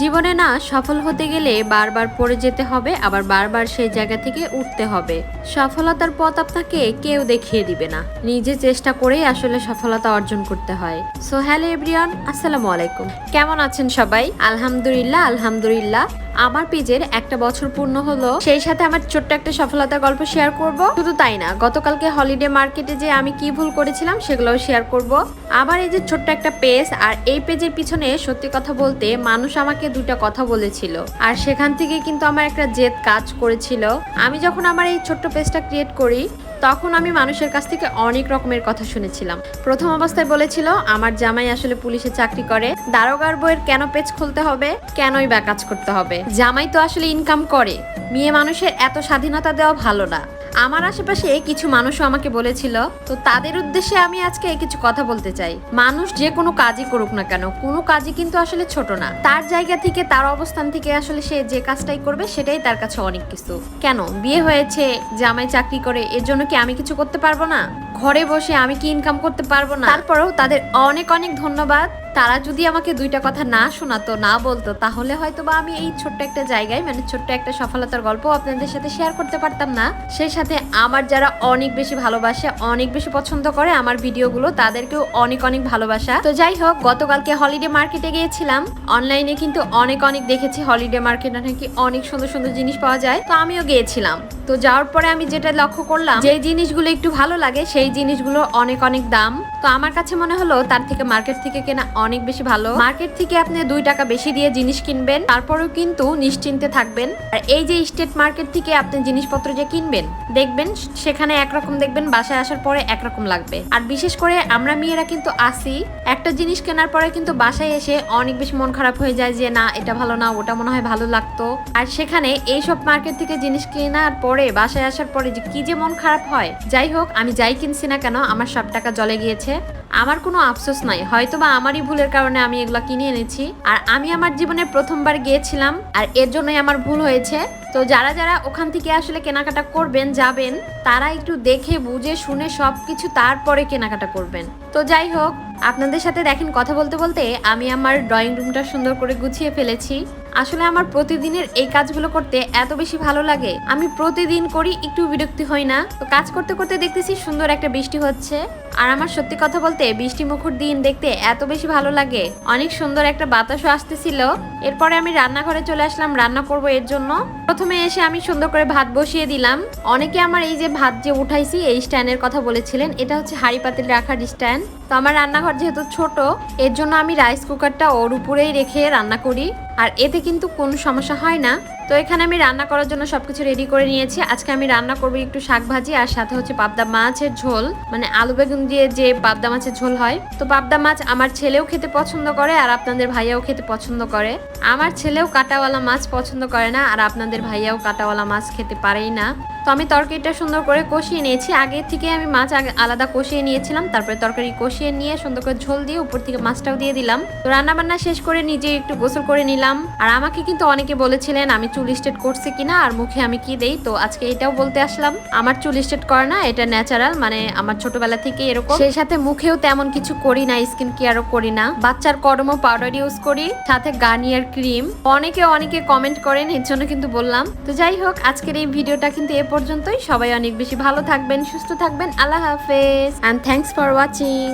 জীবনে না সফল হতে গেলে বারবার পড়ে যেতে হবে, আবার বারবার সেই জায়গা থেকে উঠতে হবে। সফলতার পথ আপনাকে কেউ দেখিয়ে দিবে না। নিজে চেষ্টা করেই আসলে সফলতা অর্জন করতে হয়। সো হ্যালো এভরিওয়ান আসসালামু আলাইকুম। কেমন আছেন সবাই? আলহামদুলিল্লাহ আলহামদুলিল্লাহ। আমার পেজের একটা বছর পূর্ণ হলো, সেই সাথে আমার ছোট্ট একটা সফলতার গল্প শেয়ার করব। শুধু তাই না, গতকালকে হলিডে মার্কেটে যে আমি কি ভুল করেছিলাম, সেগুলোও শেয়ার করব। আবার এই যে ছোট্ট একটা পেজ আর এই পেজের পিছনে সত্যি কথা বলতে মানুষ আমাকে দুটা কথা বলেছিল। আর সেখান থেকে কিন্তু আমার একটা জেদ কাজ করেছিল। আমি যখন আমার এই ছোট্ট পেজটা ক্রিয়েট করি, তখন আমি মানুষের কাছ থেকে অনেক রকমের কথা শুনেছিলাম। প্রথম অবস্থায় বলেছিল, আমার জামাই আসলে পুলিশে চাকরি করে, দারোগার বইয়ের কেন পেজ খুলতে হবে? কেনই বা কাজ করতে হবে? জামাই তো আসলে ইনকাম করে। মেয়ে মানুষের এত স্বাধীনতা দেওয়া ভালো না। আমার আশেপাশে কিছু মানুষও আমাকে বলেছিল, তো তাদের উদ্দেশ্যে আমি আজকে কিছু কথা বলতে চাই। মানুষ যে কোনো কাজই করুক না কেন, কোনো কাজই কিন্তু আসলে ছোট না। তার জায়গা থেকে, তার অবস্থান থেকে আসলে সে যে কাজটাই করবে, সেটাই তার কাছে অনেক কিছু। কেন? বিয়ে হয়েছে, জামাই চাকরি করে, এর জন্য কি আমি কিছু করতে পারব না? ঘরে বসে আমি কি ইনকাম করতে পারব না? তারপরেও তাদের অনেক অনেক ধন্যবাদ। তারা যদি আমাকে দুইটা কথা না শোনাতো, না বলতো, তাহলে হয়তো বা আমি এই ছোট্ট একটা জায়গায় মানে ছোট্ট একটা সফলতার গল্প আপনাদের সাথে শেয়ার করতে পারতাম না। সেই সাথে আমার যারা অনেক বেশি ভালোবাসে, অনেক বেশি পছন্দ করে আমার ভিডিওগুলো, তাদেরকেও অনেক অনেক ভালোবাসা। তো যাই হোক, গতকালকে হলিডে মার্কেটে গিয়েছিলাম। অনলাইনে কিন্তু অনেক অনেক দেখেছি হলিডে মার্কেটে নাকি অনেক সুন্দর সুন্দর জিনিস পাওয়া যায়। তো আমিও গিয়েছিলাম। তো যাওয়ার পরে আমি যেটা লক্ষ্য করলাম যে জিনিসগুলো একটু ভালো লাগে, সেই জিনিসগুলো অনেক অনেক দাম। তো আমার কাছে মনে হলো তার থেকে মার্কেট থেকে কেনা অনেক বেশি ভালো। মার্কেট থেকে আপনি দুই টাকা বেশি দিয়ে জিনিস কিনবেন, তারপরেও কিন্তু নিশ্চিন্তে থাকবেন। আর এই যে স্টেট মার্কেট থেকে আপনি জিনিসপত্র যে কিনবেন, দেখবেন সেখানে একরকম দেখবেন, বাসায় আসার পরে একরকম লাগবে। আর বিশেষ করে আমরা মেয়েরা কিন্তু আসি, একটা জিনিস কেনার পরে কিন্তু বাসায় এসে অনেক বেশি মন খারাপ হয়ে যায় যে, না, এটা ভালো না, ওটা মনে হয় ভালো লাগতো। আর সেখানে এইসব মার্কেট থেকে জিনিস কেনার পরে, বাসায় আসার পরে যে কি যে মন খারাপ হয়, যাই হোক, আমি যাই কিনছি না কেন, আমার সব টাকা জলে গিয়েছে। আমার কোনো আফসোস নাই। হয়তো বা আমারই ভুলের কারণে আমি এগুলো কিনে এনেছি। আর আমি আমার জীবনে প্রথমবার গিয়েছিলাম, আর এর জন্যই আমার ভুল হয়েছে। তো যারা যারা ওখান থেকে আসলে কেনাকাটা করবেন, যাবেন, তারা একটু দেখে, বুঝে, শুনে সব কিছু তারপরে কেনাকাটা করবেন। তো যাই হোক, আপনাদের সাথে দেখেন কথা বলতে বলতে আমি আমার ড্রয়িং রুমটা সুন্দর করে গুছিয়ে ফেলেছি। আসলে আমার প্রতিদিনের এই কাজগুলো করতে এত বেশি ভালো লাগে। আমি প্রতিদিন করি, একটু বিরক্তি হই না। তো কাজ করতে করতে দেখতেছি সুন্দর একটা বৃষ্টি হচ্ছে। আর আমার সত্যি কথা বলতে বৃষ্টি মুখর দিন দেখতে এত বেশি ভালো লাগে। অনেক সুন্দর একটা বাতাসও আসতেছিল। এরপরে আমি রান্নাঘরে চলে আসলাম, রান্না করব এর জন্য। প্রথমে এসে আমি সুন্দর করে ভাত বসিয়ে দিলাম। অনেকে আমার এই যে ভাত যে উঠাইছি, এই স্ট্যান্ডের কথা বলেছিলেন, এটা হচ্ছে হাড়ি পাতিল রাখার স্ট্যান্ড। তো আমার রান্নাঘর যেহেতু ছোট, এর জন্য আমি রাইস কুকারটা ওর উপরেই রেখে রান্না করি। আর এতে কিন্তু কোনো সমস্যা হয় না। তো এখানে আমি রান্না করার জন্য সবকিছু রেডি করে নিয়েছি। আজকে আমি রান্না করব একটু শাক ভাজি আর সাথে হচ্ছে পাবদা মাছের ঝোল। মানে আলু বেগুন দিয়ে যে পাবদা মাছের ঝোল হয়। তো পাবদা মাছ আমার ছেলেও খেতে পছন্দ করে আর আপনাদের ভাইয়াও খেতে পছন্দ করে। আমার ছেলেও কাটাওয়ালা মাছ পছন্দ করে না আর আপনাদের ভাইয়াও কাটাওয়ালা মাছ খেতে পারেই না। তো আমি তরকারিটা সুন্দর করে কষিয়ে নিয়েছি। আগে থেকে আমি মাছ আলাদা কষিয়ে নিয়েছিলাম, তারপরে তরকারি কষিয়ে নিয়ে সুন্দর করে ঝোল দিয়ে উপর থেকে মাছটাও দিয়ে দিলাম। তো রান্না বান্না শেষ করে নিজে একটু গোসল করে নিলাম। আর আমাকে কিন্তু অনেকে বলেছিলেন, আমি চুল স্টেট করছি কিনা আর মুখে আমি কি দেই? তো আজকে এটাও বলতে আসলাম। আমার চুল স্টেট করে না, এটা ন্যাচারাল মানে আমার ছোটবেলা থেকে এরকম। সেই সাথে মুখেও তেমন কিছু করি না, স্কিন কেয়ারও করি না। বাচ্চার কর্ম পাউডার ইউজ করি, সাথে গার্নিয়ার ক্রিম। অনেকে অনেকে কমেন্ট করেন, এর জন্য কিন্তু বললাম। তো যাই হোক, আজকের এই ভিডিওটা কিন্তু এ পর্যন্তই। সবাই অনেক বেশি ভালো থাকবেন, সুস্থ থাকবেন। আল্লাহ হাফেজ। And thanks for watching